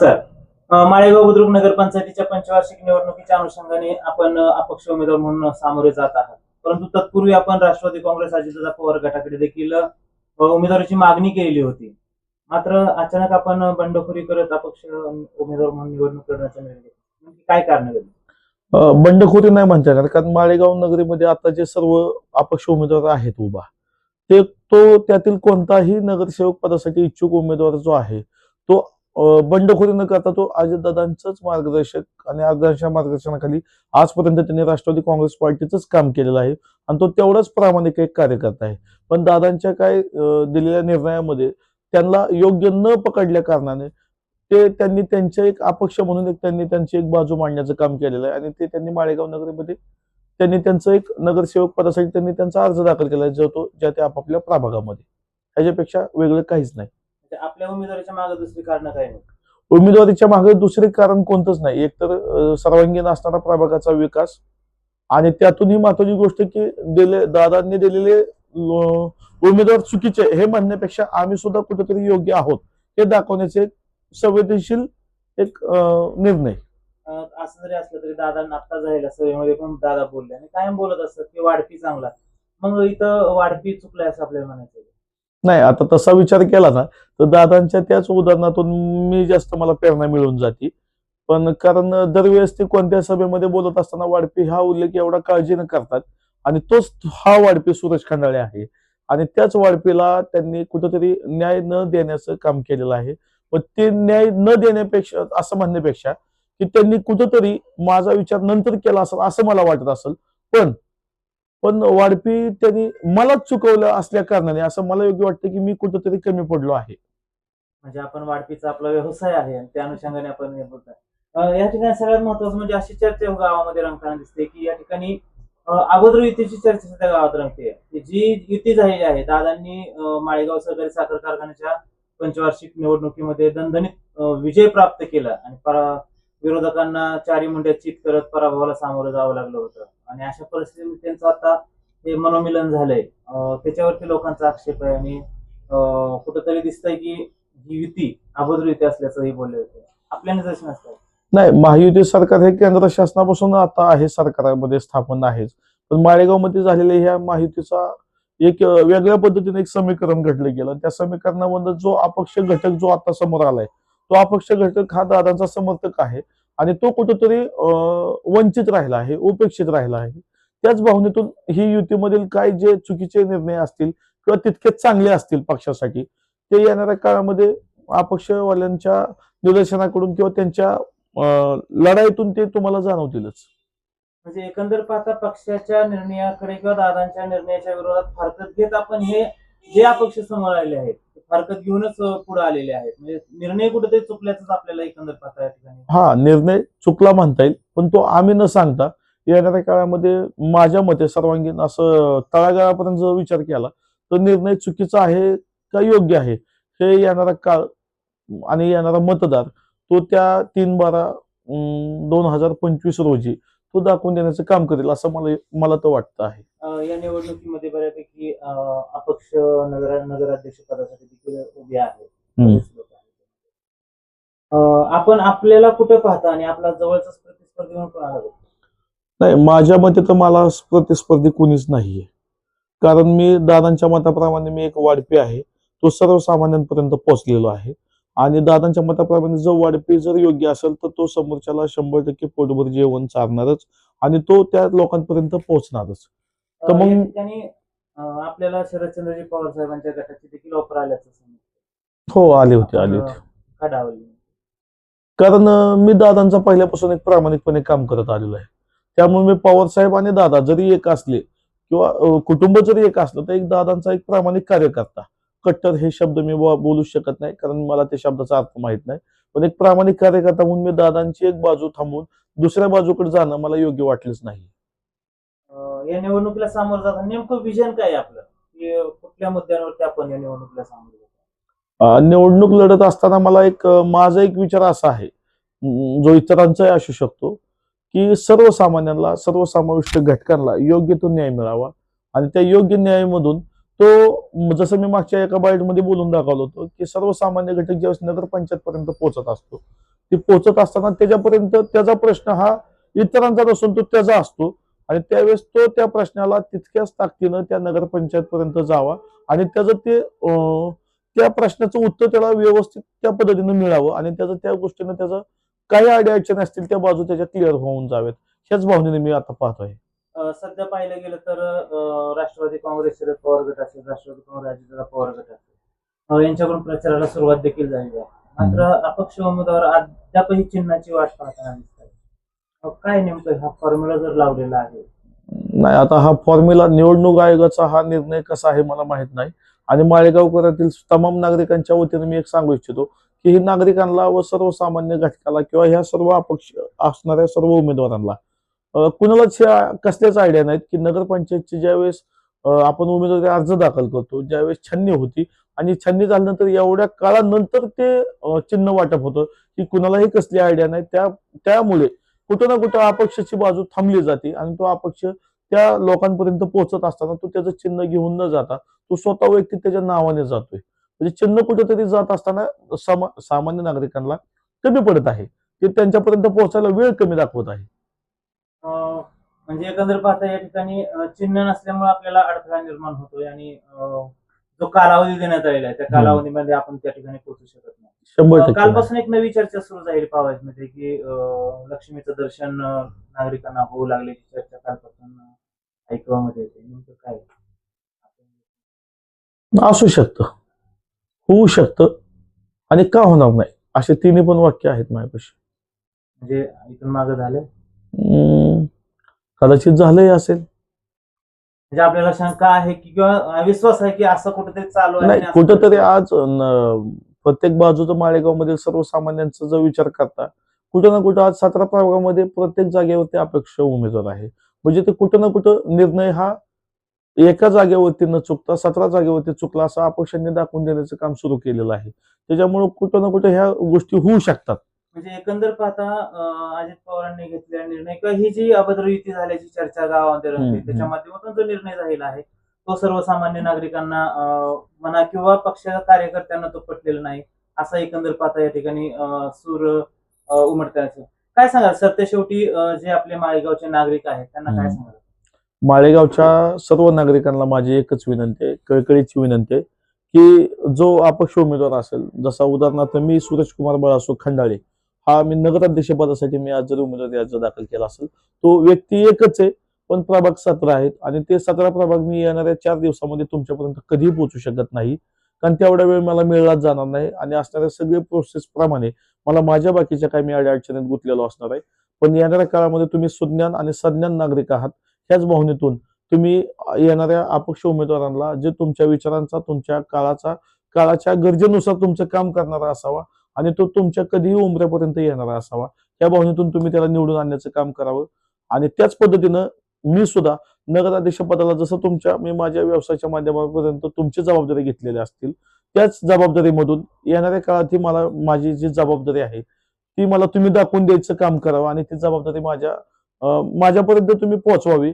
नमस्कार. माळेगाव बुद्रुक नगरपंचायतीच्या पंचवार्षिक निवडणुकीच्या अनुषंगाने आपण अपक्ष उमेदवार म्हणून सामोरे जात आहात. परंतु तत्पूर्वी आपण राष्ट्रवादी काँग्रेस अजितदादा पवार गटाकडे देखील उमेदवाराची मागणी केलेली होती. मात्र अचानक आपण बंडखोरी करत अपक्ष उमेदवार म्हणून निवडणूक करण्याचा निर्णय काय कारण बंडखोरी नाही म्हणता येणार. कारण माळेगाव नगरीमध्ये आता जे सर्व अपक्ष उमेदवार आहेत उभा ते तो त्यातील कोणताही नगरसेवक पदासाठी इच्छुक उमेदवार जो आहे तो बंडखोरी न करता तो अजितदादांचंच मार्गदर्शक आणि अजितदादांच्या मार्गदर्शनाखाली आजपर्यंत त्यांनी राष्ट्रवादी काँग्रेस पार्टीचंच काम केलेलं आहे आणि तो तेवढाच प्रामाणिक एक कार्यकर्ता आहे. पण दादांच्या काय दिलेल्या निर्णयामध्ये त्यांना योग्य न पकडल्या कारणाने ते त्यांनी त्यांच्या एक अपक्ष म्हणून एक त्यांनी त्यांची एक बाजू मांडण्याचं काम केलेलं आहे आणि ते त्यांनी माळेगाव नगरीमध्ये त्यांनी त्यांचं एक नगरसेवक पदासाठी त्यांनी त्यांचा अर्ज दाखल केला आहे जो तो ज्या त्या आपापल्या प्रभागामध्ये ह्याच्यापेक्षा वेगळं काहीच नाही. आपल्या उमेदवाराच्या मागे दुसरी कारण काय नाही उमेदवारीच्या मागे दुसरे कारण कोणतंच नाही. एकतर अं, सर्वांगीण असणारा प्रभागाचा विकास आणि त्यातूनही महत्वाची गोष्ट की दिले दादांनी दिलेले उमेदवार चुकीचे हे म्हणण्यापेक्षा आम्ही सुद्धा कुठेतरी योग्य आहोत. हे दाखवण्याचे एक संवेदनशील एक निर्णय. असं जरी असलं तरी दादा आता झालेल्या सभेमध्ये पण दादा बोलले आणि कायम बोलत असतात की वाढपी चांगला. मग इथं वाढपी चुकलाय असं आपल्याला म्हणायचं नाही आता तसा विचार केला ना तर दादांच्या त्याच उदाहरणातून मी जास्त मला प्रेरणा मिळून जाते. पण कारण दरवेळेस ते कोणत्या सभेमध्ये बोलत असताना वाढपी हा उल्लेख एवढा काळजीनं करतात आणि तोच हा वाढपी सुरेश खंडाळे आहे. आणि त्याच वाढपीला त्यांनी कुठेतरी न्याय न देण्याचं काम केलेलं आहे. पण ते न्याय न देण्यापेक्षा असं म्हणण्यापेक्षा की त्यांनी कुठेतरी माझा विचार नंतर केला असेल असं मला वाटत असेल. पण पण वाढपी त्यांनी मलाच चुकवलं असल्या कारणाने असं मला योग्य वाटतं की मी कुठंतरी कमी पडलो आहे. म्हणजे आपण वाढपीचा आपला व्यवसाय आहे आणि त्या अनुषंगाने आपण हे बोलतोय. या ठिकाणी सगळ्यात महत्वाचं म्हणजे अशी चर्चा गावामध्ये रंगताना दिसते की या ठिकाणी अगोदर युतीची चर्चा सध्या गावात रंगते. की जी युती झालेली आहे दादांनी माळेगाव सहकारी साखर कारखान्याच्या पंचवार्षिक निवडणुकीमध्ये दणदणीत विजय प्राप्त केला आणि विरोधकांना चारी मुंड्या चित करत पराभवाला सामोरं जावं लागलं होतं. आणि अशा परिस्थितीमध्ये त्यांचं आता हे मनोमिलन झालंय. त्याच्यावरती लोकांचा आक्षेप आहे आणि कुठंतरी दिसतंय की ही युती अगोदर युती असल्याचंही बोलले होते. आपल्या निदर्शनास काय? नाही महायुती सरकार हे केंद्र शासनापासून आता आहे सरकारमध्ये स्थापन आहेच. पण माळेगावमध्ये झालेल्या ह्या महायुतीचा एक वेगळ्या पद्धतीने एक समीकरण घडलं गेलं. त्या समीकरणामध्ये जो अपक्ष घटक जो आता समोर आलाय तो अपक्ष घटक हा दादांचा समर्थक आहे. आणि तो कुठंतरी वंचित राहिला आहे उपेक्षित राहिला आहे. त्याच भावनेतून ही युतीमधील काय जे चुकीचे निर्णय असतील किंवा तितकेच चांगले असतील पक्षासाठी ते येणाऱ्या काळामध्ये अपक्षवाल्यांच्या निदर्शनाकडून किंवा त्यांच्या लढाईतून ते तुम्हाला जाणवतीलच. म्हणजे एकंदर पाहता पक्षाच्या निर्णयाकडे किंवा दादांच्या निर्णयाच्या विरोधात फारकत घेत आपण हे जे अपक्ष समोर आले आहेत हरकत घेऊनच पुढे आलेले आहेत. म्हणजे निर्णय कुठेतरी चुकल्याच आपल्याला एकंदर पाहता या ठिकाणी. हा निर्णय चुकला म्हणता येईल. पण तो आम्ही न सांगता येणाऱ्या काळामध्ये माझ्या मते सर्वांगीण असं तळागाळापर्यंत जर विचार केला तर निर्णय चुकीचा आहे का योग्य आहे? हे येणारा काळ आणि येणारा मतदार तो त्या तीन बारा दोन हजार पंचवीस रोजी तो दाखवून देण्याचं काम करेल असं मला मला तर वाटतं आहे. या निवडणुकीमध्ये बऱ्यापैकी अपक्ष नगर नगराध्यक्ष पदासाठी देखील उभे आहेत. अं, आपण आपल्याला कुठे पाहता आणि आपला जवळचा प्रतिस्पर्धी म्हणून कोणाला? नाही माझ्या मते तर मला प्रतिस्पर्धी कुणीच नाहीये. कारण मी दादांच्या मताप्रमाणे मी एक वाढपी आहे. तो सर्वसामान्यांपर्यंत पोहोचलेलो आहे. आणि दादांच्या मताप्रमाणे जो वाढपी जर योग्य असेल तर तो समोरच्याला शंभर टक्के पोटभर जेवण चालणारच आणि तो त्या लोकांपर्यंत पोहोचणारच. तर मग- आपल्याला शरदचंद्रजी पवार साहेबांच्या गटाची देखील ऑफर आल्याचं. हो आले होते आले होते. कारण मी दादांचा पहिल्यापासून एक प्रामाणिकपणे काम करत आलेलो आहे. त्यामुळे मी पवार साहेब आणि दादा जरी एक असले किंवा कुटुंब जरी एक असलं तर एक दादांचा एक प्रामाणिक कार्यकर्ता. कट्टर हे शब्द मी बोलू शकत नाही कारण मला त्या शब्दाचा अर्थ माहीत नाही. पण एक प्रामाणिक कार्यकर्ता म्हणून मी दादांची एक बाजू थांबवून दुसऱ्या बाजूकडे जाणं मला योग्य वाटलेच नाही. या निवडणुकीला सामोरं जाताना नेमकं विजन काय आहे आपलं? कुठल्या मुद्द्यांवरती आपण या निवडणुकीला सामोरं जातो निवडणूक लढत असताना मला एक माझा एक विचार असा आहे जो इतरांचाही असू शकतो की सर्वसामान्यांना सर्वसमाविष्ट घटकांना योग्य तो न्याय मिळावा आणि त्या योग्य न्यायामधून तो जसं मी मागच्या एका बाईटमध्ये बोलून दाखवलं होतं की सर्वसामान्य घटक ज्यावेळेस नगरपंचायत पर्यंत पोहोचत असतो ते पोहोचत असताना त्याच्यापर्यंत त्याचा प्रश्न हा इतरांचा नसून तो त्याचा असतो. आणि त्यावेळेस तो त्या प्रश्नाला तितक्याच ताकदीनं त्या नगरपंचायत पर्यंत जावा आणि त्याचं ते त्या प्रश्नाचं उत्तर त्याला व्यवस्थित त्या पद्धतीनं मिळावं आणि त्याचं त्या गोष्टीनं त्याचं काही अडीअडचणी असतील त्या बाजू त्याच्या क्लिअर होऊन जावेत ह्याच भावनेने मी आता पाहतोय. आहे सध्या पाहिलं गेलं तर राष्ट्रवादी काँग्रेस शरद पवार गट असेल राष्ट्रवादी काँग्रेस अजितदादा पवार गट असेल. यांच्याकडून प्रचाराला सुरुवात देखील झालेली आहे. मात्र अपक्ष उमेदवार अद्यापही चिन्हाची वाट पाहताना दिसत आहे अ, काय नेमकं हा फॉर्म्युला जर लावलेला आहे? नाही आता हा फॉर्म्युला निवडणूक आयोगाचा हा निर्णय कसा आहे मला माहीत नाही. आणि माळेगावकरातील तमाम नागरिकांच्या वतीने मी एक सांगू इच्छितो की ही नागरिकांना व सर्वसामान्य घटकाला किंवा ह्या सर्व अपक्ष असणाऱ्या सर्व उमेदवारांना कुणालाच ह्या कसल्याच आयडिया नाहीत की नगरपंचायतची ज्यावेळेस आपण उमेदवारी अर्ज दाखल करतो ज्यावेळेस छाननी होती आणि छाननी झाल्यानंतर एवढ्या काळानंतर ते चिन्ह वाटप होतं की कुणालाही कसली आयडिया नाही. त्या त्यामुळे कुठं ना कुठं अपक्षाची बाजू थांबली जाते आणि तो अपक्ष त्या लोकांपर्यंत पोहोचत असताना तो त्याचं चिन्ह घेऊन न जाता तो स्वतः व्यक्ती त्याच्या नावाने जातोय. म्हणजे चिन्ह कुठेतरी जात असताना सामा- सामान्य नागरिकांना कमी पडत आहे. ते त्यांच्यापर्यंत पोहोचायला वेळ कमी दाखवत आहे. म्हणजे एकंदर पाहता या ठिकाणी चिन्ह नसल्यामुळे आपल्याला अडथळा निर्माण होतोय आणि जो कालावधी देण्यात आलेला आहे त्या कालावधीमध्ये आपण त्या ठिकाणी पोहोचू शकत नाही. शंभर कालपासून एक नवी चर्चा सुरू झाली पावायमध्ये की लक्ष्मीचं दर्शन नागरिकांना होऊ लागल्याची चर्चा कालपासून ऐकवामध्ये येते. नेमकं काय असू शकतं. होऊ शकतं. आणि का होणार नाही? असे तिन्ही पण वाक्य आहेत माझ्यापाशी. म्हणजे इथून मागं झालं. कदाचित झालंही असेल. म्हणजे आपल्याला शंका आहे की किंवा विश्वास आहे की असं कुठेतरी चालू आहे नाही आणि असं कुठंतरी आज न- प्रत्येक बाजूचं माळेगावमधील सर्वसामान्यांचा जर विचार करता कुठं ना कुठं आज सतरा प्रभागामध्ये प्रत्येक जागेवरती अपेक्षा उमेदवार आहे. म्हणजे ते कुठं ना कुठं निर्णय हा एका जागेवरती न चुकता सतरा जागेवरती चुकला असं अपक्षांनी दाखवून देण्याचं काम सुरू केलेलं आहे. त्याच्यामुळे कुठं ना कुठं ह्या गोष्टी होऊ शकतात. म्हणजे एकंदर पाहता अजित पवारांनी घेतलेला निर्णय किंवा ही जी अभद्र युती झाल्याची चर्चा गावामध्ये हम्म. त्याच्या माध्यमातून जो निर्णय झालेला आहे तो सर्वसामान्य नागरिकांना म्हणा किंवा पक्षाच्या कार्यकर्त्यांना तो पटलेला नाही असा एकंदर पाहता या ठिकाणी सूर अं, उमटण्याचं काय सांगाल सर ते शेवटी जे आपले माळेगावचे नागरिक आहेत त्यांना काय. सांगाल माळेगावच्या सर्व नागरिकांना माझी एकच विनंती आहे कळकळीची विनंती आहे की जो अपक्ष उमेदवार असेल जसा उदाहरणार्थ मी सूरज कुमार बळासो खंडाळे हा मी नगराध्यक्ष पदासाठी मी आज जर उमेदवारी अर्ज दाखल केला असेल तो व्यक्ती एकच आहे पण प्रभाग सतरा आहेत आणि ते सतरा प्रभाग मी येणाऱ्या चार दिवसामध्ये तुमच्यापर्यंत कधीही पोहोचू शकत नाही. कारण तेवढा वेळ मला मिळलाच जाणार नाही आणि असणाऱ्या सगळे प्रोसेस प्रमाणे मला माझ्या बाकीच्या काही मी अडचणीत गुंतलेलो असणार आहे. पण येणाऱ्या काळामध्ये तुम्ही सुज्ञान आणि सज्ञान नागरिक आहात. ह्याच भावनेतून तुम्ही येणाऱ्या अपक्ष उमेदवारांना जे तुमच्या विचारांचा तुमच्या काळाचा काळाच्या गरजेनुसार तुमचं काम करणारा असावा आणि तो तुमच्या कधीही उमऱ्यापर्यंत येणारा असावा. या भावनेतून तुम्ही त्याला निवडून आणण्याचं काम करावं. आणि त्याच पद्धतीनं मी सुद्धा नगराध्यक्ष पदाला जसं तुमच्या मी माझ्या व्यवसायाच्या माध्यमापर्यंत तुमची जबाबदारी घेतलेल्या असतील त्याच जबाबदारीमधून येणाऱ्या काळात ही मला माझी जी जबाबदारी आहे ती मला तुम्ही दाखवून द्यायचं काम करावं आणि ती जबाबदारी माझ्या माझ्यापर्यंत तुम्ही पोहोचवावी.